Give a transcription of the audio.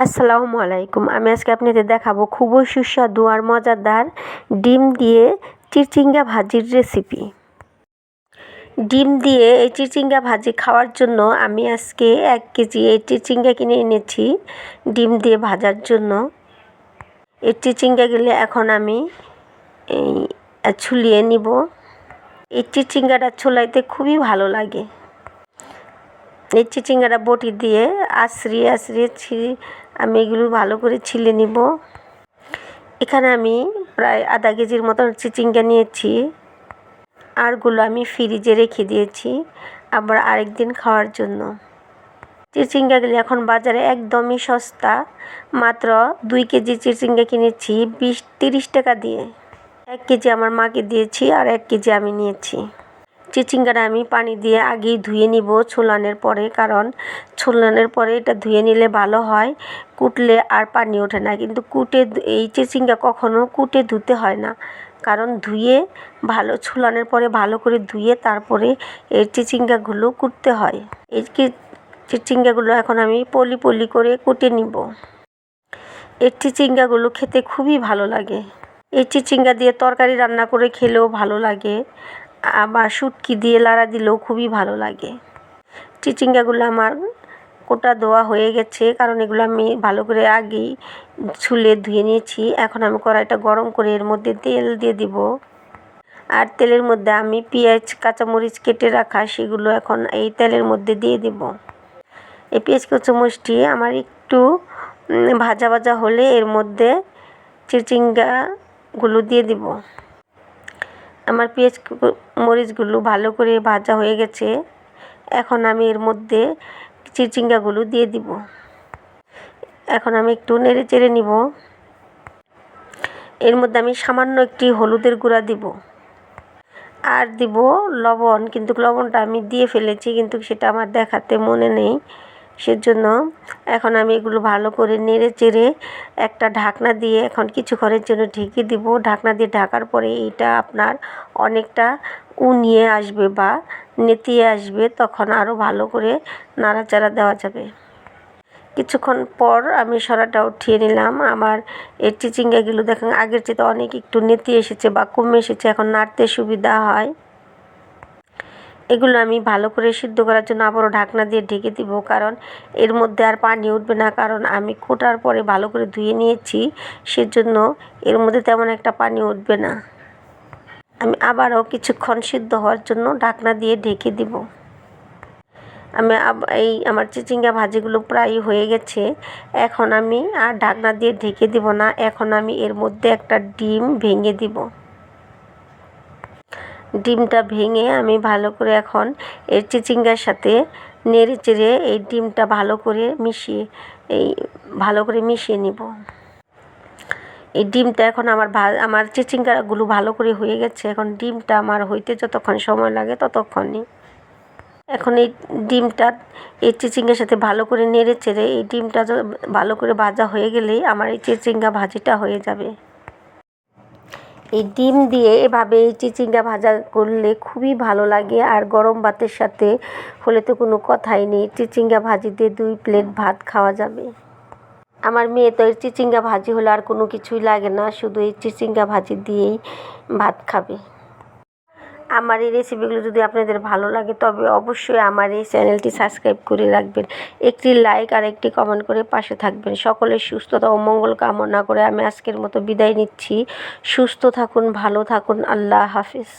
আসসালামু আলাইকুম। আমি আজকে আপনাদের দেখাবো খুবই সুস্বাদু আর মজাদার ডিম দিয়ে চিচিঙ্গা ভাজির রেসিপি ডিম দিয়ে এই চিচিঙ্গা ভাজি খাওয়ার জন্য আমি আজকে এক কেজি এই চিচিঙ্গা কিনে এনেছি ডিম দিয়ে ভাজার জন্য। এই চিচিঙ্গাগুলি এখন আমি এই ছুলিয়ে নিব। এই চিচিঙ্গাটা ছোলাইতে খুবই ভালো লাগে। এই চিচিঙ্গাটা বটি দিয়ে আশ্রিয়ে আশ্রিয়ে ছিঁড়ে আমি এগুলো ভালো করে ছিলে নিব। এখানে আমি প্রায় আধা কেজির মতন চিচিঙ্গা নিয়েছি। আরগুলো আমি ফ্রিজে রেখে দিয়েছি আবার আরেক দিন খাওয়ার জন্য। চিচিঙ্গাগুলি এখন বাজারে একদমই সস্তা। মাত্র দুই কেজি চিচিঙ্গা কিনেছি বিশ, তিরিশ টাকা দিয়ে। এক কেজি আমার মাকে দিয়েছি আর এক কেজি আমি নিয়েছি। চিচিঙ্গাটা আমি পানি দিয়ে আগেই ধুয়ে নিব ছোলানের পরে, কারণ ছোলানের পরে এটা ধুয়ে নিলে ভালো হয়, কুটলে আর পানি ওঠে না। কিন্তু কুটে এই চিচিঙ্গা কখনো কুটে ধুতে হয় না। কারণ ধুয়ে ভালো, ছোলানের পরে ভালো করে ধুয়ে তারপরে এই চিচিঙ্গাগুলো কুটতে হয় এই কি চিচিঙ্গাগুলো এখন আমি পলি পলি করে কুটে নিব। এই চিচিঙ্গাগুলো খেতে খুবই ভালো লাগে। এই চিচিঙ্গা দিয়ে তরকারি রান্না করে খেলেও ভালো লাগে। আবার শুটকি দিয়ে লাড়া দিলেও খুবই ভালো লাগে। চিচিঙ্গাগুলো আমার কোটা ধোয়া হয়ে গেছে, কারণ এগুলো আমি ভালো করে আগেই ছুলে ধুয়ে নিয়েছি। এখন আমি কড়াইটা গরম করে এর মধ্যে তেল দিয়ে দিব। আর তেলের মধ্যে আমি পেঁয়াজ, কাঁচামরিচ কেটে রাখা সেগুলো এখন এই তেলের মধ্যে দিয়ে দিব। এই পেঁয়াজ, কাঁচামরিচটি আমার একটু ভাজা ভাজা হলে এর মধ্যে চিচিঙ্গাগুলো দিয়ে দিব। আমার পেঁয়াজ মরিচগুলো ভালো করে ভাজা হয়ে গেছে। এখন আমি এর মধ্যে চিচিঙ্গাগুলো দিয়ে দিব। এখন আমি একটু নেড়ে চেড়ে নিব। এর মধ্যে আমি সামান্য একটি হলুদের গুঁড়া দিব। আর দিব লবণ, কিন্তু লবণটা আমি দিয়ে ফেলেছি, কিন্তু সেটা আমার দেখাতে মনে নেই। সেজন্য এখন আমি এগুলো ভালো করে নেড়ে চেড়ে একটা ঢাকনা দিয়ে এখন কিছুক্ষণের জন্য ঢেকে দিব। ঢাকনা দিয়ে ঢাকার পরে এইটা আপনার অনেকটা উনিয়ে আসবে বা নেতিয়ে আসবে, তখন আরও ভালো করে নাড়াচাড়া দেওয়া যাবে। কিছুক্ষণ পর আমি সরাটা উঠিয়ে নিলাম। আমার এই চিচিঙ্গাগুলো দেখেন আগের চেয়ে অনেক একটু নেতিয়ে এসেছে বা কমে এসেছে, এখন নাড়তে সুবিধা হয়। এগুলো আমি ভালো করে সিদ্ধ করার জন্য আবারও ঢাকনা দিয়ে ঢেকে দিব, কারণ এর মধ্যে আর পানি উঠবে না, কারণ আমি কোটার পরে ভালো করে ধুয়ে নিয়েছি, সেজন্য এর মধ্যে তেমন একটা পানি উঠবে না। আমি আবারও কিছুক্ষণ সিদ্ধ হওয়ার জন্য ঢাকনা দিয়ে ঢেকে দিব। আমি এই আমার চিচিঙ্গা ভাজিগুলো প্রায় হয়ে গেছে, এখন আমি আর ঢাকনা দিয়ে ঢেকে দিব না, এখন আমি এর মধ্যে একটা ডিম ভেঙে দিব। ডিমটা ভেঙে আমি ভালো করে এখন এর চিচিঙ্গার সাথে নেড়ে চেড়ে এই ডিমটা ভালো করে মিশিয়ে, এই ভালো করে মিশিয়ে নিব। এই ডিমটা এখন আমার ভা, আমার চিচিঙ্গাগুলো ভালো করে হয়ে গেছে। এখন ডিমটা আমার হইতে যতক্ষণ সময় লাগে ততক্ষণই। এখন এই ডিমটা, এই চিচিঙ্গার সাথে ভালো করে নেড়ে চেড়ে এই ডিমটা ভালো করে ভাজা হয়ে গেলেই আমার এই চিচিঙ্গা ভাজিটা হয়ে যাবে। এই ডিম দিয়ে এভাবে এই চিচিঙ্গা ভাজা করলে খুবই ভালো লাগে। আর গরম ভাতের সাথে হলে তো কোনো কথাই নেই। চিচিঙ্গা ভাজি দিয়ে দুই প্লেট ভাত খাওয়া যাবে। আমার মেয়ে তো এই চিচিঙ্গা ভাজি হলে আর কোনো কিছুই লাগে না। শুধু এই চিচিঙ্গা ভাজি দিয়েই ভাত খাবে। আমার এই রেসিপিগুলো যদি আপনাদের ভালো লাগে, তবে অবশ্যই আমার এই চ্যানেলটি সাবস্ক্রাইব করে রাখবেন। একটি লাইক আর একটি কমেন্ট করে পাশে থাকবেন। সকলের সুস্থতা ও মঙ্গল কামনা করে আমি আজকের মতো বিদায় নিচ্ছি। সুস্থ থাকুন, ভালো থাকুন। আল্লাহ হাফিজ।